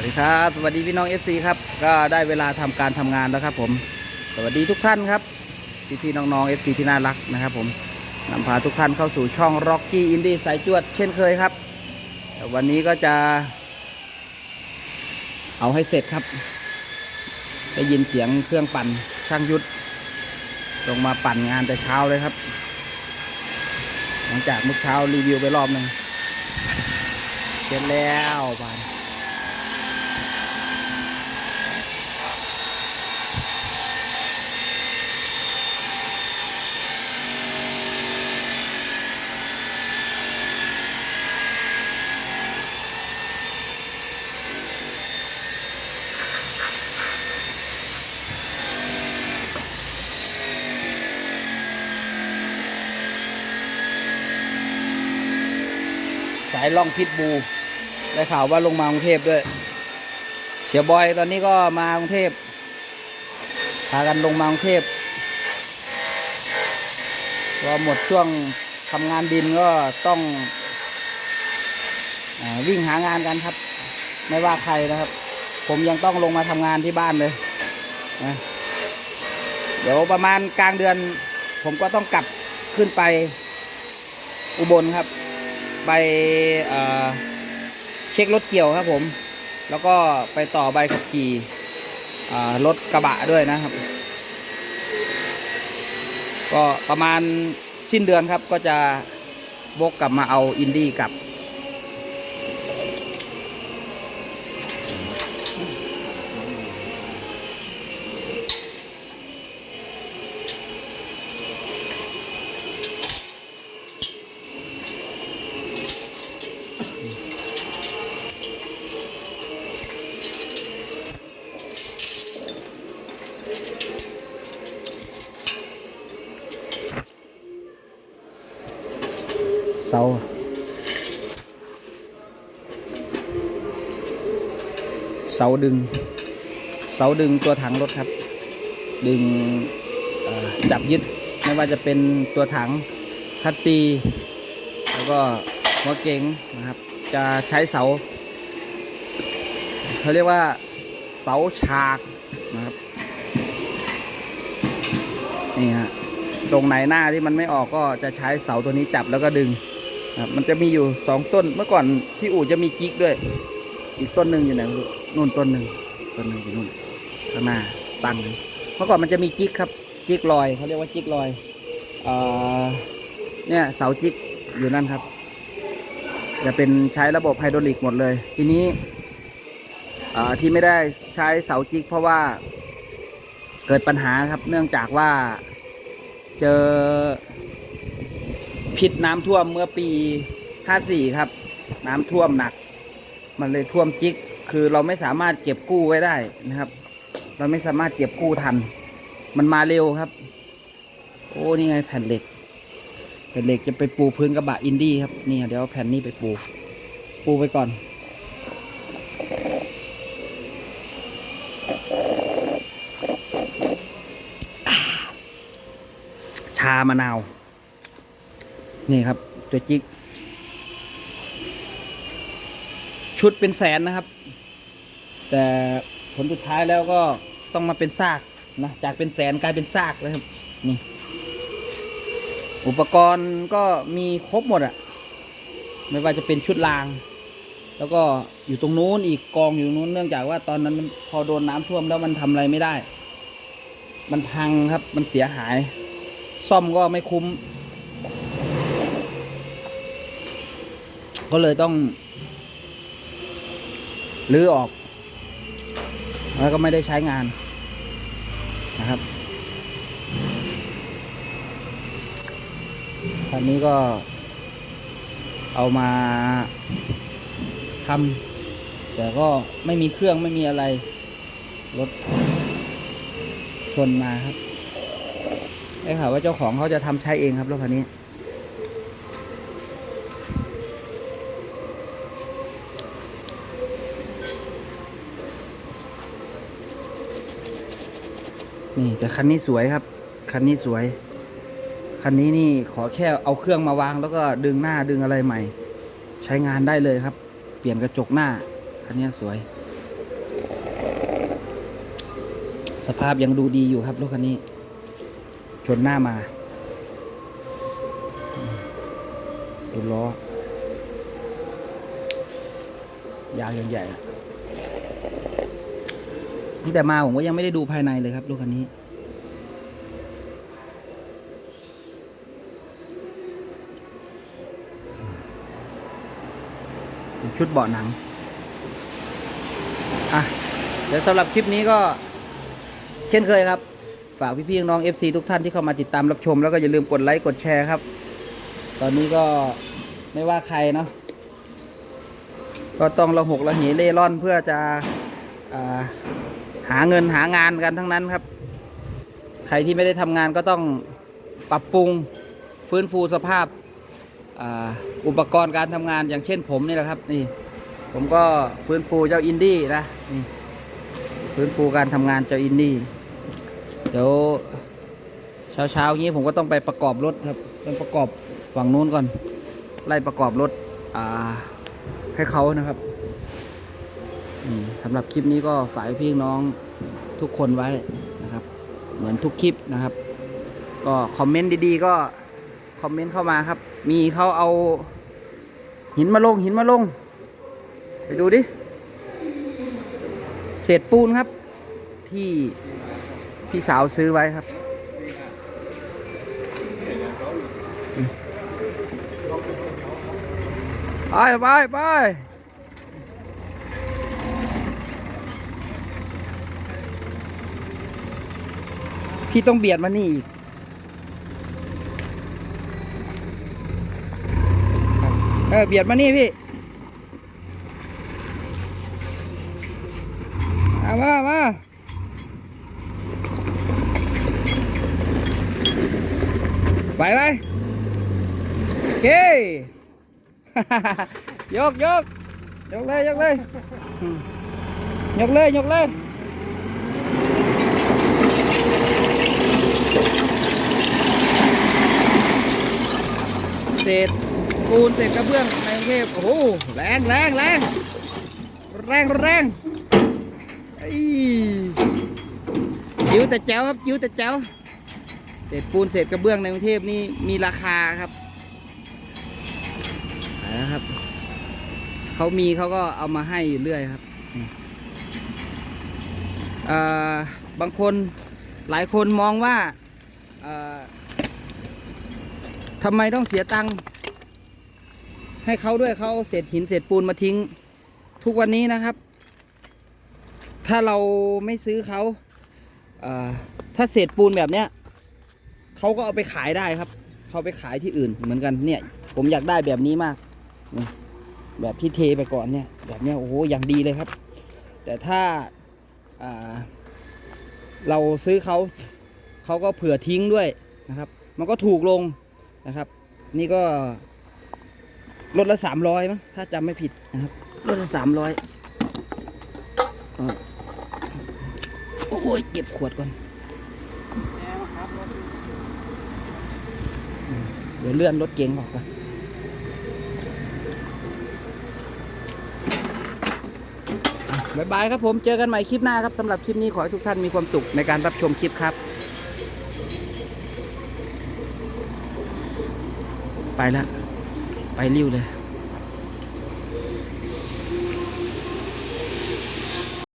วัสดีครับ สวัสดีพี่น้อง FC ครับ ก็ได้เวลาทำการทำงานแล้วครับผม สวัสดีทุกท่านครับพี่พี่น้องๆ FC ที่น่ารักนะครับผมนำพาทุกท่านเข้าสู่ช่อง Rocky Indie สายจวดเช่นเคยครับ วันนี้ก็จะ เอาให้เสร็จครับ ได้ยินเสียงเครื่องปั่นช่างยุทธลงมาปั่นงานแต่เช้าเลยครับ หลังจากเมื่อเช้ารีวิวไปรอบหนึ่งเสร็จแล้วบาายล่องพิษบู ได้ข่าวว่าลงมากรุงเทพด้วย เสียบอยตอนนี้ก็มากรุงเทพพากันลงมากรุงเทพพอหมดช่วงทำงานดินก็ต้องอวิ่งหางานกันครับ ไม่ว่าใครนะครับ ผมยังต้องลงมาทำงานที่บ้านเลยนะเดี๋ยวประมาณกลางเดือน ผมก็ต้องกลับขึ้นไปอุบลครับ ไปเช็ครถเกี่ยวครับผม แล้วก็ไปต่อใบขับขี่รถกระบะด้วยนะครับ ก็ประมาณสิ้นเดือนครับก็จะบกกลับมาเอาอินดี้กลับ เสาเสาดึง เสาดึงตัวถังรถครับ ดึงจับยึดไม่ว่าจะเป็นตัวถังคัสซี แล้วก็หัวเก๋งนะครับ จะใช้เสาเขาเรียกว่าเสาฉากนะครับนี่ฮะตรงไหนหน้าที่มันไม่ออกก็จะใช้เสาตัวนี้จับแล้วก็ดึง ครับมันจะมีอยู่สองต้นเมื่อก่อนที่อู่จะมีกิ๊กด้วย อีกต้นหนึ่งอยู่ไหนนู่นต้นหนึ่งต้นหนึ่งอยู่นู่นข้างหน้าตังเมื่อก่อนมันจะมีกิ๊กครับกิ๊กลอยเขาเรียกว่ากิ๊กลอยเอ่อเนี่ยเสาจิ๊กอยู่นั่นครับ จะเป็นใช้ระบบไฮดรอลิกหมดเลย ทีนี้ที่ไม่ได้ใช้เสาจิก เพราะว่าเกิดปัญหาครับ เนื่องจากว่าเจอ พิษน้ำท่วมเมื่อปี 54 ครับ น้ำท่วมหนัก มันเลยท่วมจิก คือเราไม่สามารถเก็บกู้ไว้ได้นะครับ เราไม่สามารถเก็บกู้ทัน มันมาเร็วครับ โอ้นี่ไงแผ่นเหล็ก แผ่นเหล็กจะไปปูพื้นกระบะอินดี้ครับนี่เดี๋ยวแผ่นนี้ไปปู ปูไปก่อนชามะนาว นี่ครับ ตัวจิก ชุดเป็นแสนนะครับ แต่ผลสุดท้ายแล้วก็ต้องมาเป็นซากนะจากเป็นแสนกลายเป็นซากเลยครับ นี่ อุปกรณ์ก็มีครบหมดอะไม่ว่าจะเป็นชุดราง แล้วก็อยู่ตรงนู้นอีกกองอยู่ตรงนู้นเนื่องจากว่าตอนนั้นมันพอโดนน้ำท่วมแล้วมันทำอะไรไม่ได้ มันพังครับมันเสียหาย ซ่อมก็ไม่คุ้ม ก็เลยต้องรื้อออก แล้วก็ไม่ได้ใช้งานนะครับคันนี้ก็เอามาทำแต่ก็ไม่มีเครื่องไม่มีอะไร รถชนมาครับ ได้ข่าวว่าเจ้าของเขาจะทำใช้เองครับรถคันนี้ นี่แต่คันนี้สวยครับ คันนี้สวย คันนี้นี่ขอแค่เอาเครื่องมาวาง แล้วก็ดึงหน้าดึงอะไรใหม่ ใช้งานได้เลยครับ เปลี่ยนกระจกหน้า คันนี้สวย สภาพยังดูดีอยู่ครับรถคันนี้ ชนหน้ามาดูล้อยางใหญ่ๆะนี่แต่มาผมก็ยังไม่ได้ดูภายในเลยครับรถคันนี้ ชุดเบาะหนัง อะ เดี๋ยวสำหรับคลิปนี้ก็ เช่นเคยครับ ฝากพี่ๆน้อง FC ทุกท่านที่เข้ามาติดตามรับชม แล้วก็อย่าลืมกดไลค์กดแชร์ครับ ตอนนี้ก็ไม่ว่าใครเนาะก็ต้องระหกระเหเล่ร่อนเพื่อจะอ่า หาเงินหางานกันทั้งนั้นครับ ใครที่ไม่ได้ทำงานก็ต้องปรับปรุงฟื้นฟูสภาพอ,าอุปกรณ์การทำงานอย่างเช่นผมนี่แหละครับนี่ผมก็ฟื้นฟูเจ้าอินดี้นะนี่ฟื้นฟูการทำงานเจ้าอินดี้เดี๋ยวเช้าเช้านี้ผมก็ต้องไปประกอบรถครับต้องประกอบฝั่งนู้นก่อน ไล่ประกอบรถให้เขานะครับ สำหรับคลิปนี้ก็ฝากพี่น้องทุกคนไว้นะครับ เหมือนทุกคลิปนะครับ ก็คอมเมนต์ดีๆ ก็คอมเมนต์เข้ามาครับ มีเขาเอา หินมาลงหินมาลง ไปดูดิเศษปูนครับ ที่พี่สาวซื้อไว้ครับไปไปไป พี่ต้องเบียดมานี่อีกเออเบียดมานี่พี่ามามาไปไหมโอเคยกยกยกเลยยกเลยยกเลยยกเลย ษปูนเศษกระเบื้องในกรุงเทพโอ้โหแรงแรงแรงแรงแรงไอ้จิ๋วแต่แจ๋วครับจิ๋วแต่แจ๋วเศษปูนเศษกระเบื้องในกรุงเทพนี่มีราคาครับนะครับเขามีเขาก็เอามาให้อยู่เรื่อยครับบางคนหลายคนมองว่า ทำไมต้องเสียตังค์ให้เขาด้วยเขาเศษหินเศษปูนมาทิ้ง ทุกวันนี้นะครับ ถ้าเราไม่ซื้อเขาถ้าเศษปูนแบบเนี้ยเขาก็เอาไปขายได้ครับเขาไปขายที่อื่นเหมือนกันเนี่ย ผมอยากได้แบบนี้มาก แบบที่เทไปก่อนเนี่ย แบบเนี้ยโอ้โหอย่างดีเลยครับ แต่ถ้าาเราซื้อเขาเขาก็เผื่อทิ้งด้วยนะครับ มันก็ถูกลง นะครับ นี่ก็รถละสามร้อยมั้งถ้าจำไม่ผิดนะครับรถละสามร้อยโอ้ยเก็บขวดก่อนอืมเดี๋ยวเลื่อนรถเก๋งออกก่อนอะบ๊ายบายครับผม เจอกันใหม่คลิปหน้าครับสำหรับคลิปนี้ขอให้ทุกท่านมีความสุขในการรับชมคลิปครับ ไปละ ไปริ้วเลย